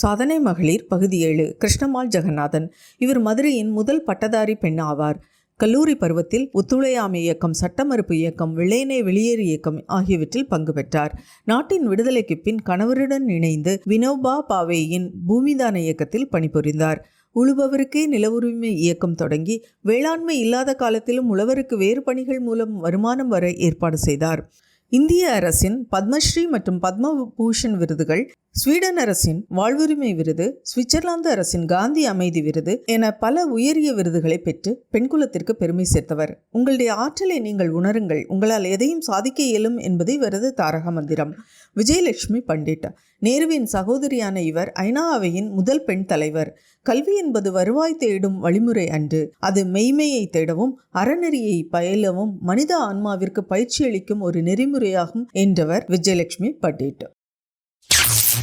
சாதனை மகளிர் பகுதி ஏழு கிருஷ்ணமாள் ஜெகநாதன். இவர் மதுரையின் முதல் பட்டதாரி பெண் ஆவார். கல்லூரி பருவத்தில் ஒத்துழையாமை இயக்கம் சட்டமறுப்பு இயக்கம் வெள்ளையனே வெளியேறு இயக்கம் ஆகியவற்றில் பங்கு பெற்றார். நாட்டின் விடுதலைக்கு பின் கணவருடன் இணைந்து வினோபா பாவேயின் பூமிதான இயக்கத்தில் பணிபுரிந்தார். உழுபவருக்கே நில உரிமை இயக்கம் தொடங்கி வேளாண்மை இல்லாத காலத்திலும் உழவருக்கு வேறு பணிகள் மூலம் வருமானம் வர ஏற்பாடு செய்தார். இந்திய அரசின் பத்மஸ்ரீ மற்றும் பத்ம பூஷன் விருதுகள் ஸ்வீடன் அரசின் வாழ்வுரிமை விருது சுவிட்சர்லாந்து அரசின் காந்தி அமைதி விருது என பல உயரிய விருதுகளை பெற்று பெண்குலத்திற்கு பெருமை சேர்த்தவர். உங்களுடைய ஆற்றலை நீங்கள் உணருங்கள். உங்களால் எதையும் சாதிக்க இயலும் என்பதை இவரது தாரக மந்திரம் விஜயலட்சுமி பண்டிட். நேருவின் சகோதரியான இவர் ஐநா அவையின் முதல் பெண் தலைவர். கல்வி என்பது வருவாய் தேடும் வழிமுறை அன்று. அது மெய்மையை தேடவும் அறநெறியை பயிலவும் மனித ஆன்மாவிற்கு பயிற்சி அளிக்கும் ஒரு நெறிமுறையாகும் என்றவர் விஜயலட்சுமி பட்டீட்டு.